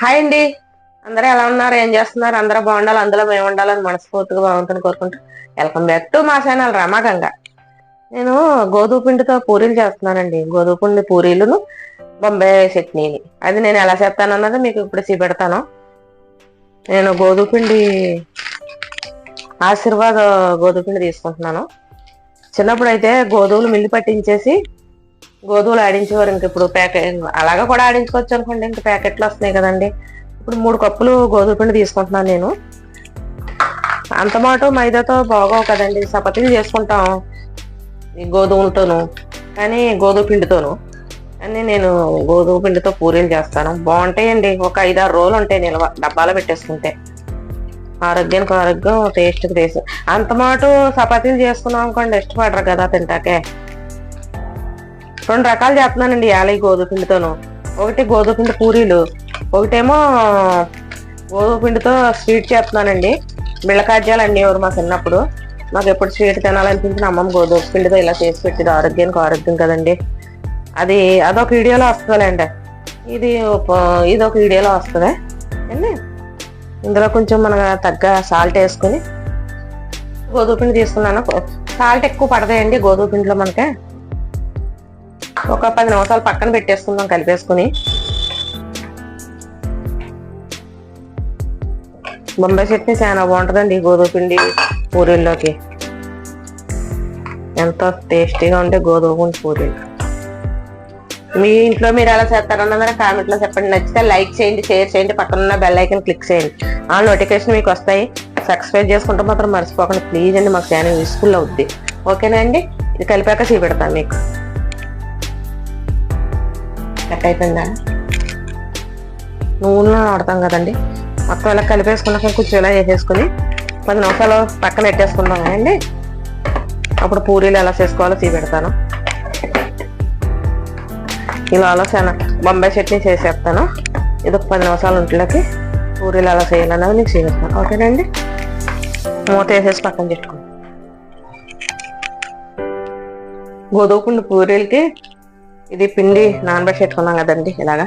Hi అండి. అందరూ ఎలా ఉన్నారు? ఏం చేస్తున్నారు? అందరూ బాగుండాలి. అందులో మేము ఉండాలని మనస్ఫూర్తిగా బాగుంటుంది కోరుకుంటూ వెల్కమ్ బ్యాక్ టు మా ఛానల్ రమాగంగ నేను గోధుమ పిండితో పూరీలు చేస్తున్నానండి. గోధుమ పిండి పూరీలను బొంబాయి చట్నీని. అది నేను ఎలా చేస్తాను అన్నది మీకు ఇప్పుడు చూపెడతాను. నేను గోధుమ పిండి ఆశీర్వాద గోధుమ పిండి తీసుకుంటున్నాను. చిన్నప్పుడు అయితే గోధుమలు మిల్లు పట్టించేసి గోధుమలు ఆడించేవారు ఇంక ఇప్పుడు ప్యాకెట్ అలాగా కూడా ఆడించుకోవచ్చు అనుకోండి ఇంక ప్యాకెట్లు వస్తున్నాయి కదండి. ఇప్పుడు మూడు కప్పులు గోధుమ పిండి తీసుకుంటున్నాను నేను. అంత మాట మైదాతో బాగోవు కదండి చపాతీలు చేసుకుంటాం. ఈ గోధుమలతోను కానీ గోధుమ పిండితోను. అని నేను గోధుమ పిండితో పూరీలు చేస్తాను. బాగుంటాయండి ఒక ఐదారు రోజులు ఉంటాయి నిల్వ డబ్బాలో పెట్టేసుకుంటే. ఆరోగ్యానికి ఆరోగ్యం టేస్ట్కి టేస్ట్. అంత మాట చపాతీలు చేసుకున్నాం అనుకోండి ఇష్టపడరు కదా తింటాకే. రెండు రకాలు చేస్తున్నానండి యాలై గోధుమ పిండితోను. ఒకటి గోధుమ పిండి పూరీలు ఒకటేమో గోధుమ పిండితో స్వీట్ చేస్తున్నానండి. బిళ్ళకాజ్యాలు అన్నీ ఎవరు మా చిన్నప్పుడు. మాకు ఎప్పుడు స్వీట్ తినాలనిపించిన అమ్మమ్మ గోధుమ పిండితో ఇలా చేసి పెట్టేది. ఆరోగ్యానికి ఆరోగ్యం కదండి. అది అదొక వీడియోలో వస్తుందండి ఇది ఇది ఒక వీడియోలో వస్తుంది. అండి? ఇందులో కొంచెం మన తగ్గ సాల్ట్ వేసుకొని గోధుమ పిండి తీసుకున్నాను. సాల్ట్ ఎక్కువ పడతాయండి గోధుమ పిండిలో మనకి. ఒక పది నిమిషాలు పక్కన పెట్టేసుకుందాం కలిపేసుకుని. బొంబాయి చట్నీ చాలా బాగుంటుందండి గోధుమ పిండి పూరీల్లోకి. ఎంతో టేస్టీగా ఉంటే గోధుమ పిండి పూరీలు. మీ ఇంట్లో మీరు ఎలా చేస్తారన్నదని కామెంట్లో చెప్పండి. నచ్చితే లైక్ చేయండి షేర్ చేయండి పక్కన ఉన్న బెల్ ఐకన్ క్లిక్ చేయండి. ఆ నోటిఫికేషన్ మీకు వస్తాయి. సబ్స్క్రైబ్ చేసుకుంటే మాత్రం మర్చిపోకండి. ప్లీజ్ అండి మాకు ఛానల్ యూస్ఫుల్ అవుద్ది. ఓకేనా అండి? ఇది కలిపాక చూపెడతాను మీకు. లెక్క అయిపోయిందా? నూనెలో వాడతాం కదండి. మొత్తం ఇలా కలిపేసుకున్నాక కొంచెం ఇలా వేసేసుకుని పది నిమిషాలు పక్కన పెట్టేసుకుందాం అండి అప్పుడు పూరీలు ఎలా చేసుకోవాలో తీపెడతాను. ఇలా ఆలోచన. బొంబాయి చట్నీ చేసేస్తాను. ఇది ఒక పది నిమిషాలు ఉంట్లోకి పూరీలు ఎలా చేయాలన్నది మీకు చూపిస్తాను ఓకేనండి? మూత వేసేసి పక్కన పెట్టుకోండి. గోధుమ పూరీలకి ఇది పిండి నానబెట్టి పెట్టుకున్నాం కదండి ఇలాగా.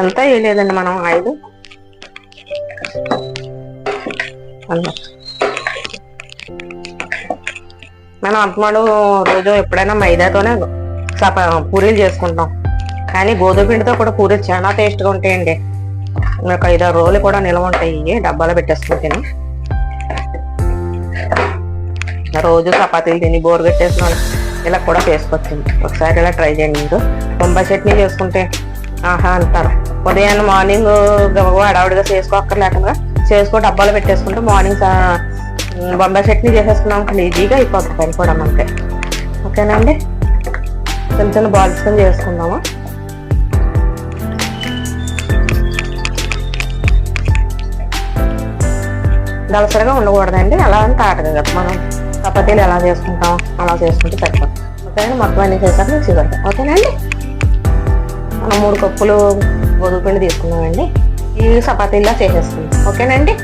ఎంత వేయలేదండి మనం ఐదు మనం అంతమాడు రోజు ఎప్పుడైనా మైదాతోనే పూరీలు చేసుకుంటాం. కానీ గోధుమ పిండితో కూడా పూరీలు చాలా టేస్ట్గా ఉంటాయండి. ఒక ఐదారు రోజులు కూడా నిల్వ ఉంటాయి. డబ్బాలో డబ్బాలో తిని. రోజు చపాతీలు తిని బోర్ పెట్టేసిన ఇలా కూడా చేసుకోవచ్చండి ఒకసారి ఇలా ట్రై చేయండి మీరు. బొంబాయి చట్నీ చేసుకుంటే ఆహా అంటారు. ఉదయాన్నే మార్నింగ్ గబగబా హడావుడిగా చేసుకోక్కర్లేకుండా చేసుకో డబ్బాలు పెట్టేసుకుంటే మార్నింగ్ బొంబాయి చట్నీ చేసేసుకున్నాం ఈజీగా అయిపోతుంది పని కూడా మనకి ఓకేనండి చిన్న చిన్న బాల్స్ కింద చేసుకుందాము? దళసరిగా ఉండకూడదండి. అలా అని తాటగా కదా. మనం చపాతీలు ఎలా చేసుకుంటాం అలా చేసుకుంటే సరిపోతుంది ఓకేనండి? మొత్తం అన్ని చేశాక మిక్సీ పెడతాం ఓకేనండి? మనం మూడు కప్పులు గోధుమ పిండి తీసుకున్నామండి. ఈ చపాతీలా చేసేసుకుందాం. ఓకేనండి?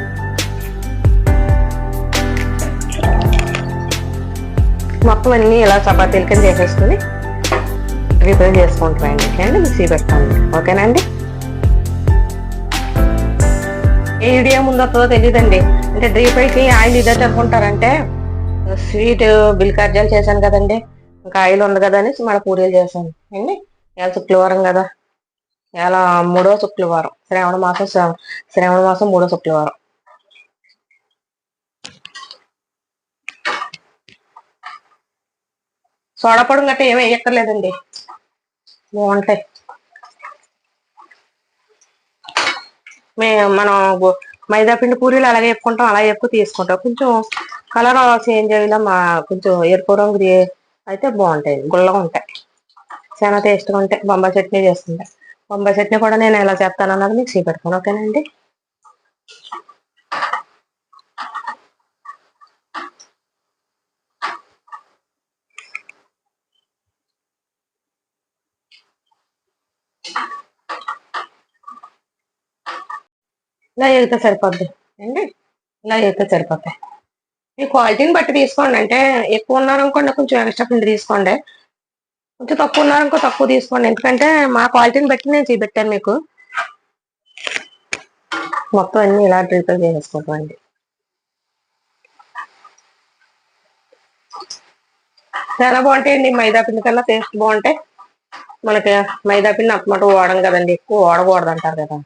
మొత్తం అన్ని ఇలా చపాతీలు కింద చేసేసుకుని ప్రిపేర్ చేసుకుంటామండి. ఓకే అండి మిక్సీ పెడతామండి ఓకేనండి? ఏ వీడియో ముందు వస్తుందో తెలియదండి అంటే డ్రీప్ అయితే ఆయిల్ ఇదే అనుకుంటారంటే స్వీట్ బిల్కార్జాలు చేశాను కదండి. ఇంకా ఆయిల్ ఉంది కదా అని మన పూరీలు చేశాను. అండి ఇవాళ శుక్రవారం కదా. ఇవాళ మూడో శుక్రవారం. శ్రావణ మాసం శ్రావణ మాసం మూడో శుక్రవారం. సోడాపొడి గట్ట ఏమి వేయక్కర్లేదండి. బాగుంటాయి. మే మనం మైదాపిండి మైదా పిండి పూరీలు అలాగే చెప్పుకుంటాం అలా ఎక్కువ తీసుకుంటాం. కొంచెం కలర్ చేంజ్ అయ్యేలా మా కొంచెం ఎరుపు రంగు అయితే బాగుంటాయి గుల్లగా ఉంటాయి. చాలా టేస్ట్గా ఉంటాయి. బొంబాయి చట్నీ చేస్తుంటాయి బొంబాయి చట్నీ కూడా నేను ఎలా చేస్తాను అన్నది మీకు చూపెడతాను ఓకేనండి ఇలా ఎగితే సరిపోద్ది. అండి ఇలా ఎగితే సరిపోతాయి మీ క్వాలిటీని బట్టి తీసుకోండి. అంటే ఎక్కువ ఉన్నారనుకోండి కొంచెం ఎక్స్ట్రా పిండి తీసుకోండి. కొంచెం తక్కువ ఉన్నారనుకో తక్కువ తీసుకోండి. ఎందుకంటే మా క్వాలిటీని బట్టి నేను చూపెట్టాను మీకు. మొత్తం అన్ని ఇలా ప్రిపేర్ చేసేసుకోండి చాలా బాగుంటాయండి. మైదా పిండి కన్నా టేస్ట్ బాగుంటాయి మనకి మైదా పిండి అప్పమాట వాడడం కదండి. ఎక్కువ వాడకూడదు అంటారు కదా.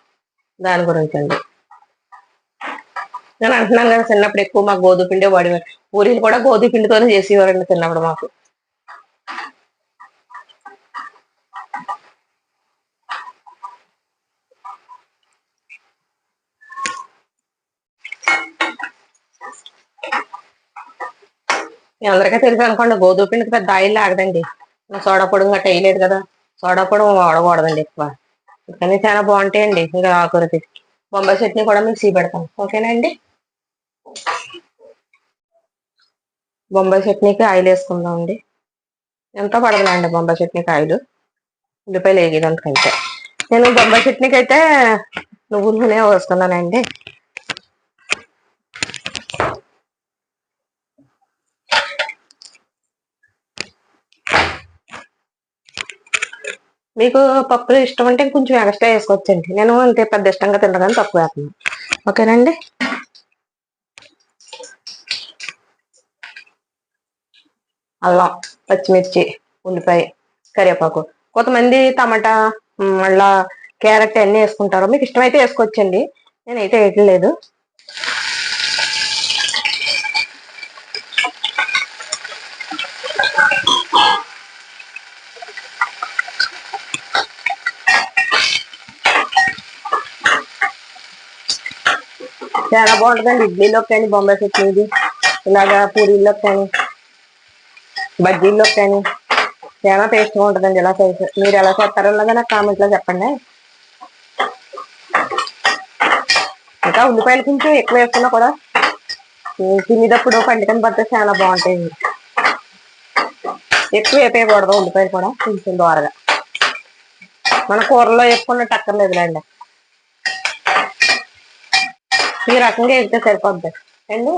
దాని గురించి అండి. నేను అంటున్నాను కదా చిన్నప్పుడు ఎక్కువ మాకు గోధుమ పిండి వాడి పూరీలు కూడా గోధుమ పిండితోనే చేసేవారండి చిన్నప్పుడు మాకు. మీ అందరికీ తెలుసు అనుకోండి గోధుమ పిండికి పెద్ద ఆయిల్ ఆగదండి సోడా పొడి గట్ట వేయలేదు కదా. సోడా పొడి వాడకూడదండి ఎక్కువ. కానీ చాలా బాగుంటాయండి ఇంకా ఆకురతి బొంబాయి చట్నీ కూడా మీకు సీ పెడతాం అండి? బొంబాయి చట్నీకి ఆయిల్ వేసుకుందాం అండి. ఎంతో పడదులేండి బొంబాయి చట్నీకి ఆయిల్. ఉల్లిపాయలు వేగేదంతకైతే నేను బొంబాయి చట్నీకి అయితే నువ్వు నూనె వేసుకున్నానండి మీకు పప్పులు ఇష్టం అంటే కొంచెం ఎక్స్ట్రా వేసుకోవచ్చండి. నేను అంతే పెద్ద ఇష్టంగా తినగానే తక్కువ వేస్తున్నాను. ఓకేనండి? అల్లం పచ్చిమిర్చి ఉల్లిపాయ కరివేపాకు. కొంతమంది టమాటా మళ్ళా క్యారెట్ అన్నీ వేసుకుంటారు. మీకు ఇష్టమైతే వేసుకోవచ్చండి. నేనైతే వేయట్లేదు. చాలా బాగుంటుందండి. ఇడ్లీలోకి కానీ బొంబాయి చట్నీ ఇలాగా పూరీలోకి కానీ. బజ్జీల్లోకి కానీ చాలా టేస్ట్గా ఉంటుందండి ఇలా చేసి మీరు ఎలా చేస్తారన్నది నాకు కామెంట్లో చెప్పండి. ఇంకా ఉల్లిపాయలు కొంచెం ఎక్కువ వేసుకున్నా కూడా తినేటప్పుడు పండుగ పడితే చాలా బాగుంటాయి. ఎక్కువ వేపేయకూడదు ఉల్లిపాయలు కూడా కొంచెం దోరగా. మన కూరలో వేసుకున్న టక్కర్లేదులేండి ఈ రకంగా వేస్తే సరిపోద్ది. అండి?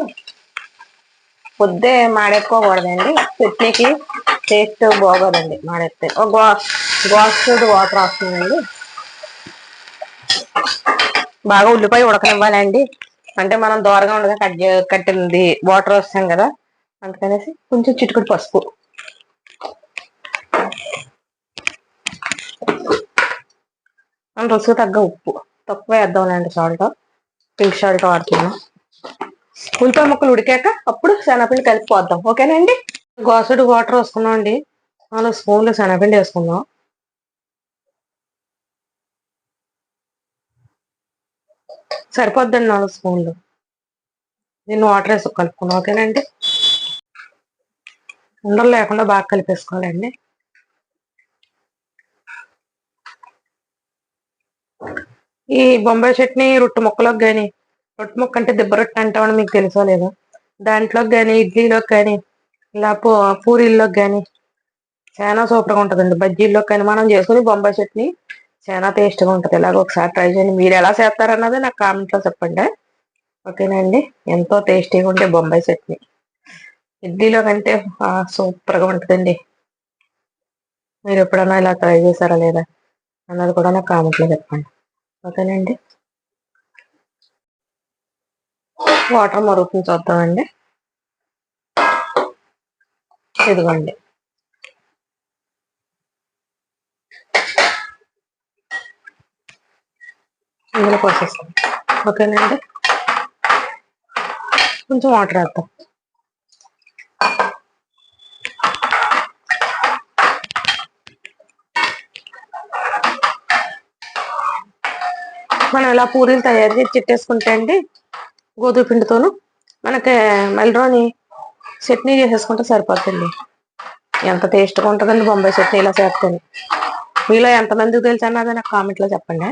పొద్దే మాడెక్కువకూడదండి చట్నీకి టేస్ట్ బాగోదండి మాడెత్తే ఒక గ్లాస్ వాటర్ వస్తుందండి. బాగా ఉల్లిపాయ ఉడకనివ్వాలండి. అంటే మనం దూరంగా ఉండగా కట్ కట్టింది వాటర్ వస్తాం కదా అందుకనేసి కొంచెం చిటుకుడు పసుపు. రుసుకు తగ్గ ఉప్పు. తక్కువ వేద్దాంలేండి సాల్ట్. పింక్ సాల్ట్ వాడుతున్నాం. ఉల్లిపాయ ముక్కలు ఉడికాక అప్పుడు శనగపిండి కలిపిపోద్దాం ఓకేనండి గోసడు వాటర్ వేసుకున్నాం అండి. నాలుగు స్పూన్లు శనగపిండి వేసుకుందాం. సరిపోద్దండి నాలుగు స్పూన్లు. దీన్ని వాటర్ వేసి కలుపుకున్నాం ఓకేనండి ఉండలు లేకుండా బాగా కలిపేసుకోవాలండి. ఈ బొంబాయి చట్నీ రొట్టు ముక్కలకు కానీ రొట్టె ముక్క అంటే దిబ్బ రొట్టె అంటామని మీకు తెలుసో లేదో? దాంట్లోకి కానీ ఇడ్లీలోకి కానీ ఇలా పూరీల్లోకి కానీ చాలా సూపర్గా ఉంటుందండి. బజ్జీల్లోకి కానీ మనం చేసుకుని బొంబాయి చట్నీ చాలా టేస్ట్గా ఉంటుంది. ఇలాగ ఒకసారి ట్రై చేయండి. మీరు ఎలా చేస్తారన్నది నాకు కామెంట్లో చెప్పండి. ఓకేనండి ఎంతో టేస్టీగా ఉంటే బొంబాయి చట్నీ. ఇడ్లీలో కంటే సూపర్గా ఉంటుందండి. మీరు ఎప్పుడన్నా ఇలా ట్రై చేశారా లేదా? అన్నది కూడా నాకు కామెంట్లో చెప్పండి. ఓకేనండి వాటర్ మరుగుతుంది చూద్దామండి. ఇదిగోండి. ఇందులో పోసేస్తాం. ఓకేనండి? కొంచెం వాటర్ వేద్దాం. మనం ఇలా పూరీలు తయారు చేసి చిట్టేసుకుంటే అండి గోధుమ పిండితోను మనకి మెల్రోని చట్నీ చేసేసుకుంటే సరిపోతుంది ఎంత టేస్ట్గా ఉంటుందండి బొంబాయి చట్నీ ఇలా చేస్తుంది మీలో ఎంతమందికి తెలుసు అన్నది నాకు కామెంట్లో చెప్పండి.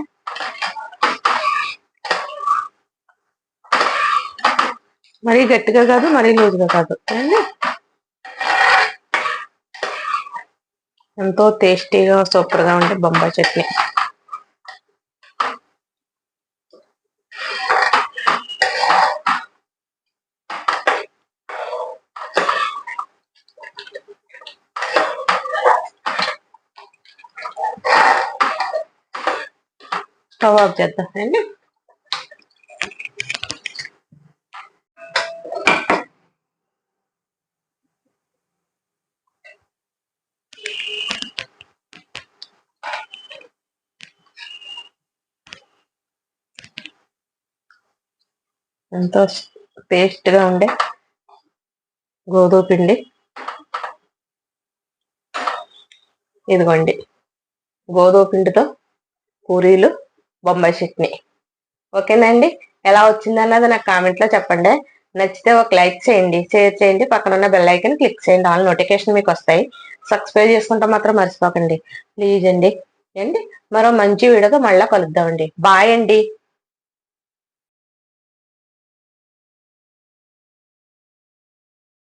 మరీ గట్టిగా కాదు మరీ లూజ్గా కాదు. అండి ఎంతో టేస్టీగా సూపర్గా ఉండే బొంబాయి చట్నీ. స్టవ్ ఆఫ్ చేద్దాం అండి ఎంతో టేస్ట్గా ఉండే గోధుమ పిండి. ఇదిగోండి. గోధుమ పిండితో పూరీలు బొంబాయి చట్నీ. ఓకేనండి ఎలా వచ్చింది అన్నది నాకు కామెంట్లో చెప్పండి. నచ్చితే ఒక లైక్ చేయండి. షేర్ చేయండి. పక్కన ఉన్న బెల్ ఐకన్ క్లిక్ చేయండి. ఆల్ నోటిఫికేషన్ మీకు వస్తాయి. సబ్స్క్రైబ్ చేసుకుంటే మాత్రం మర్చిపోకండి. ప్లీజ్ అండి. అండి మరో మంచి వీడియోతో మళ్ళీ కలుద్దామండి. బాయ్ అండి.